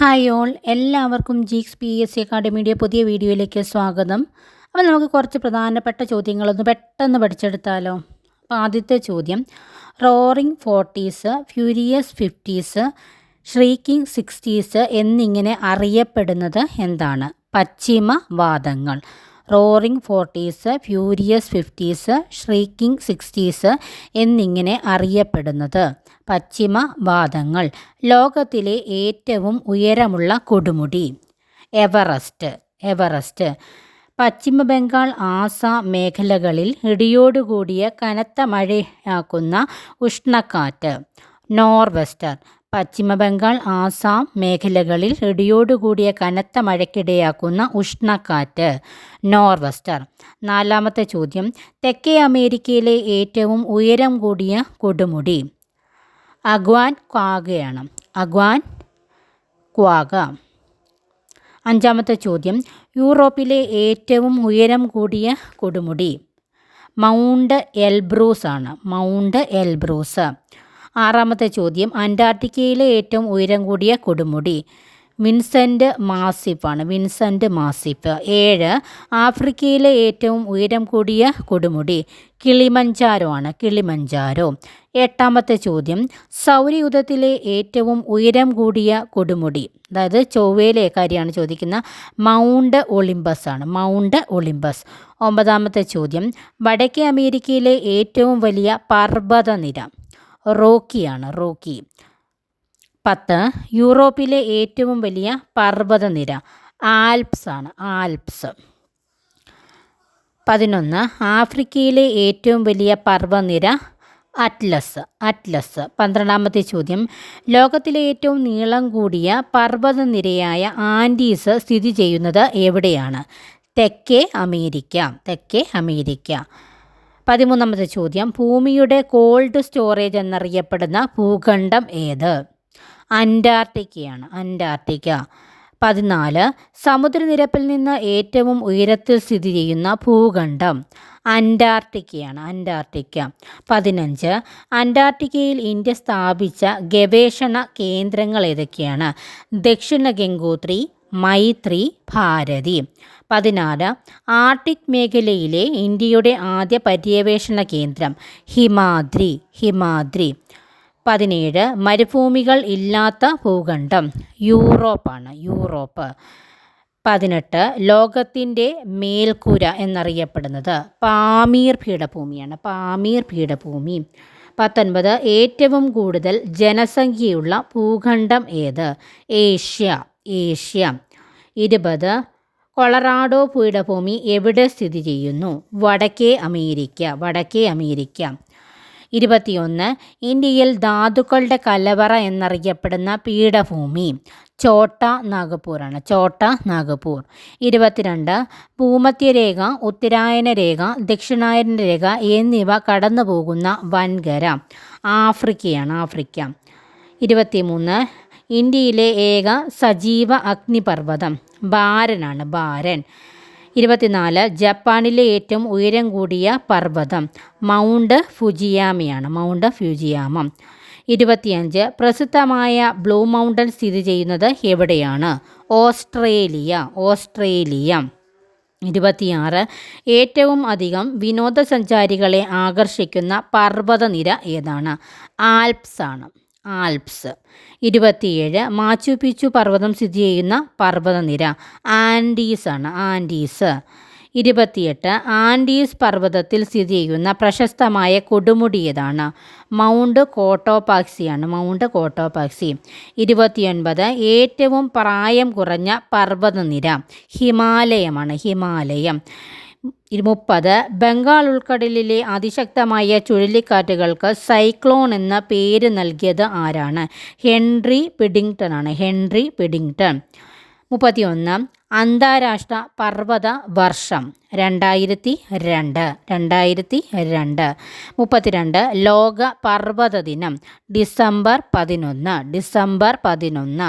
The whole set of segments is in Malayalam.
ഹായ് ഓൾ എല്ലാവർക്കും ജീക്സ് പി എസ് സി അക്കാഡമിയുടെ പുതിയ വീഡിയോയിലേക്ക് സ്വാഗതം. അപ്പോൾ നമുക്ക് കുറച്ച് പ്രധാനപ്പെട്ട ചോദ്യങ്ങളൊന്ന് പെട്ടെന്ന് പഠിച്ചെടുത്താലോ. അപ്പോൾ ആദ്യത്തെ ചോദ്യം roaring forties furious fifties shrieking sixties എന്നിങ്ങനെ അറിയപ്പെടുന്നത് എന്താണ്? പശ്ചിമവാദങ്ങൾ roaring forties furious fifties shrieking sixties എന്നിങ്ങനെ അറിയപ്പെടുന്നത്. പശ്ചിമവാദങ്ങൾ ലോകത്തിലെ ഏറ്റവും ഉയരമുള്ള കൊടുമുടി. Everest Everest. പശ്ചിമ ബംഗാൾ ആസാം മേഖലകളിൽ ഇടിയോടുകൂടിയ കനത്ത മഴയാക്കുന്ന ഉഷ്ണക്കാറ്റ്. നോർവെസ്റ്റർ പശ്ചിമ ബംഗാൾ ആസാം മേഖലകളിൽ ഇടിയോടുകൂടിയ കനത്ത മഴയ്ക്കിടയാക്കുന്ന ഉഷ്ണക്കാറ്റ്. നോർവെസ്റ്റർ നാലാമത്തെ ചോദ്യം തെക്കേ അമേരിക്കയിലെ ഏറ്റവും ഉയരം കൂടിയ കൊടുമുടി. അഗ്വാൻ ക്വാഗയാണ്. Aconcagua. അഞ്ചാമത്തെ ചോദ്യം. യൂറോപ്പിലെ ഏറ്റവും ഉയരം കൂടിയ കൊടുമുടി. മൗണ്ട് എൽബ്രൂസ് ആണ്. Mount Elbrus. ആറാമത്തെ ചോദ്യം. അന്റാർട്ടിക്കയിലെ ഏറ്റവും ഉയരം കൂടിയ കൊടുമുടി. വിൻസെന്റ് മാസിപ്പാണ്. Vincent massif. ഏഴ് ആഫ്രിക്കയിലെ ഏറ്റവും ഉയരം കൂടിയ കൊടുമുടി. കിളിമഞ്ചാരോ ആണ് കിളിമഞ്ചാരോ. എട്ടാമത്തെ ചോദ്യം. സൗരയുധത്തിലെ ഏറ്റവും ഉയരം കൂടിയ കൊടുമുടി. അതായത് ചൊവ്വയിലെ കാര്യമാണ് ചോദിക്കുന്ന മൗണ്ട് ഒളിമ്പസ് ആണ്. Mount Olympus. ഒമ്പതാമത്തെ ചോദ്യം. വടക്കേ അമേരിക്കയിലെ ഏറ്റവും വലിയ പർവതനിര. റോക്കിയാണ്. റോക്കി. പത്ത്. യൂറോപ്പിലെ ഏറ്റവും വലിയ പർവതനിര. ആൽപ്സ് ആണ്. ആൽപ്സ്. പതിനൊന്ന്. ആഫ്രിക്കയിലെ ഏറ്റവും വലിയ പർവനിര അറ്റ്ലസ്. അറ്റ്ലസ്. പന്ത്രണ്ടാമത്തെ ചോദ്യം. ലോകത്തിലെ ഏറ്റവും നീളം കൂടിയ പർവതനിരയായ ആൻഡീസ് സ്ഥിതി ചെയ്യുന്നത് എവിടെയാണ്? തെക്കേ അമേരിക്ക. തെക്കേ അമേരിക്ക. പതിമൂന്നാമത്തെ ചോദ്യം. ഭൂമിയുടെ കോൾഡ് സ്റ്റോറേജ് എന്നറിയപ്പെടുന്ന ഭൂഖണ്ഡം ഏത്? അന്റാർട്ടിക്കയാണ്. അന്റാർട്ടിക്ക. പതിനാല് സമുദ്രനിരപ്പിൽ നിന്ന് ഏറ്റവും ഉയരത്തിൽ സ്ഥിതി ചെയ്യുന്ന ഭൂഖണ്ഡം. അന്റാർട്ടിക്കയാണ്. അന്റാർട്ടിക്ക. പതിനഞ്ച് അന്റാർട്ടിക്കയിൽ ഇന്ത്യ സ്ഥാപിച്ച ഗവേഷണ കേന്ദ്രങ്ങൾ ഏതൊക്കെയാണ്? ദക്ഷിണ ഗംഗോത്രി മൈത്രി ഭാരതി. പതിനാറ് ആർട്ടിക് മേഖലയിലെ ഇന്ത്യയുടെ ആദ്യ പര്യവേഷണ കേന്ദ്രം ഹിമാദ്രി. ഹിമാദ്രി. പതിനേഴ് മരുഭൂമികൾ ഇല്ലാത്ത ഭൂഖണ്ഡം. യൂറോപ്പാണ്. യൂറോപ്പ്. പതിനെട്ട് ലോകത്തിന്റെ മേൽക്കൂര എന്നറിയപ്പെടുന്നത് പാമീർ പീഠഭൂമിയാണ്. പാമീർ പീഠഭൂമി. പത്തൊൻപത് ഏറ്റവും കൂടുതൽ ജനസംഖ്യയുള്ള ഭൂഖണ്ഡം ഏത്? ഏഷ്യ. ഏഷ്യ. ഇരുപത് കൊളറാഡോ പീഠഭൂമി എവിടെ സ്ഥിതി ചെയ്യുന്നു? വടക്കേ അമേരിക്ക. വടക്കേ അമേരിക്ക. ഇരുപത്തിയൊന്ന് ഇന്ത്യയിൽ ധാതുക്കളുടെ കലവറ എന്നറിയപ്പെടുന്ന പീഠഭൂമി ചോട്ട നാഗപ്പൂറാണ് ചോട്ട നാഗപ്പൂർ. ഇരുപത്തിരണ്ട് ഭൂമധ്യരേഖ ഉത്തരായന രേഖ ദക്ഷിണായന രേഖ എന്നിവ കടന്നു പോകുന്ന വൻകര ആഫ്രിക്കയാണ് ആഫ്രിക്ക. ഇരുപത്തിമൂന്ന് ഇന്ത്യയിലെ ഏക സജീവ അഗ്നിപർവതം ബാരനാണ് ബാരൻ. ഇരുപത്തിനാല് ജപ്പാനിലെ ഏറ്റവും ഉയരം കൂടിയ പർവതം മൗണ്ട് ഫുജിയാമയാണ് മൗണ്ട് ഫ്യൂജിയാമ ഇരുപത്തിയഞ്ച് പ്രസിദ്ധമായ ബ്ലൂ മൗണ്ടൻ സ്ഥിതി ചെയ്യുന്നത് എവിടെയാണ്? Australia Australia. ഇരുപത്തിയാറ് ഏറ്റവും അധികം വിനോദസഞ്ചാരികളെ ആകർഷിക്കുന്ന പർവതനിര ഏതാണ്? ആൽപ്സ് ആണ് ആൽപ്സ്. ഇരുപത്തിയേഴ് മാച്ചു പിച്ചു പർവതം സ്ഥിതി ചെയ്യുന്ന പർവതനിര ആൻഡീസ് ആണ് ആൻഡീസ്. ഇരുപത്തിയെട്ട് ആൻഡീസ് പർവതത്തിൽ സ്ഥിതി ചെയ്യുന്ന പ്രശസ്തമായ കൊടുമുടി ഏതാണ് മൗണ്ട് കോട്ടോപാക്സിയാണ് മൗണ്ട് കോട്ടോപാക്സി. ഇരുപത്തിയൊൻപത് ഏറ്റവും പ്രായം കുറഞ്ഞ പർവതനിര ഹിമാലയമാണ് ഹിമാലയം. മുപ്പത് ബംഗാൾ ഉൾക്കടലിലെ അതിശക്തമായ ചുഴലിക്കാറ്റുകൾക്ക് സൈക്ലോൺ എന്ന പേര് നൽകിയത് ആരാണ്? ഹെൻറി പിഡിങ്ടൺ ആണ് ഹെൻറി പിഡിങ്ടൺ. മുപ്പത്തിയൊന്ന്. അന്താരാഷ്ട്ര പർവത വർഷം. രണ്ടായിരത്തി രണ്ട് രണ്ടായിരത്തി രണ്ട് മുപ്പത്തിരണ്ട്. ലോക പർവത ദിനം. ഡിസംബർ പതിനൊന്ന്. ഡിസംബർ പതിനൊന്ന്.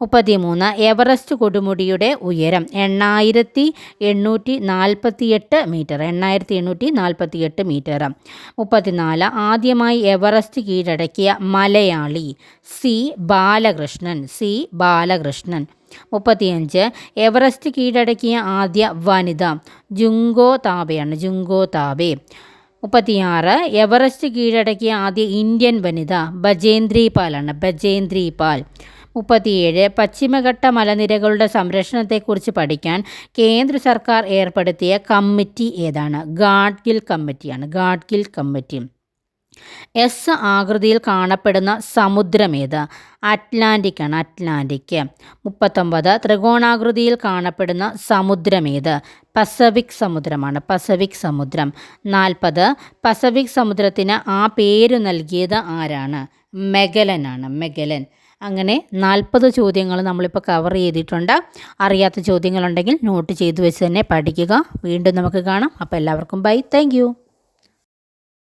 മുപ്പത്തിമൂന്ന് എവറസ്റ്റ് കൊടുമുടിയുടെ ഉയരം എണ്ണായിരത്തി എണ്ണൂറ്റി നാൽപ്പത്തിയെട്ട് മീറ്റർ എണ്ണായിരത്തി എണ്ണൂറ്റി നാൽപ്പത്തിയെട്ട് മീറ്റർ. മുപ്പത്തിനാല് ആദ്യമായി എവറസ്റ്റ് കീഴടക്കിയ മലയാളി സി ബാലകൃഷ്ണൻ സി ബാലകൃഷ്ണൻ. മുപ്പത്തിയഞ്ച് എവറസ്റ്റ് കീഴടക്കിയ ആദ്യ വനിത ജുങ്കോ താബെയാണ് ജുങ്കോ താബെ. മുപ്പത്തിയാറ് എവറസ്റ്റ് കീഴടക്കിയ ആദ്യ ഇന്ത്യൻ വനിത ബജേന്ദ്രി പാലാണ് ബജേന്ദ്രി പാൽ. മുപ്പത്തിയേഴ് പശ്ചിമഘട്ട മലനിരകളുടെ സംരക്ഷണത്തെക്കുറിച്ച് പഠിക്കാൻ കേന്ദ്ര സർക്കാർ ഏർപ്പെടുത്തിയ കമ്മിറ്റി ഏതാണ്? ഗാഡ്ഗിൽ കമ്മിറ്റിയാണ്. ഗാഡ്ഗിൽ കമ്മിറ്റി. എസ് ആകൃതിയിൽ കാണപ്പെടുന്ന സമുദ്രമേത് അറ്റ്ലാന്റിക് ആണ്. അറ്റ്ലാന്റിക്. മുപ്പത്തൊമ്പത് ത്രികോണാകൃതിയിൽ കാണപ്പെടുന്ന സമുദ്രമേത് പസഫിക് സമുദ്രമാണ്. പസഫിക് സമുദ്രം. നാൽപ്പത് പസഫിക് സമുദ്രത്തിന് ആ പേര് നൽകിയത് ആരാണ്? മെഗലനാണ് മെഗലൻ. അങ്ങനെ നാൽപ്പത് ചോദ്യങ്ങൾ നമ്മളിപ്പോൾ കവർ ചെയ്തിട്ടുണ്ട്. അറിയാത്ത ചോദ്യങ്ങളുണ്ടെങ്കിൽ നോട്ട് ചെയ്തു വെച്ച് തന്നെ പഠിക്കുക. വീണ്ടും നമുക്ക് കാണാം. അപ്പോൾ എല്ലാവർക്കും ബൈ താങ്ക്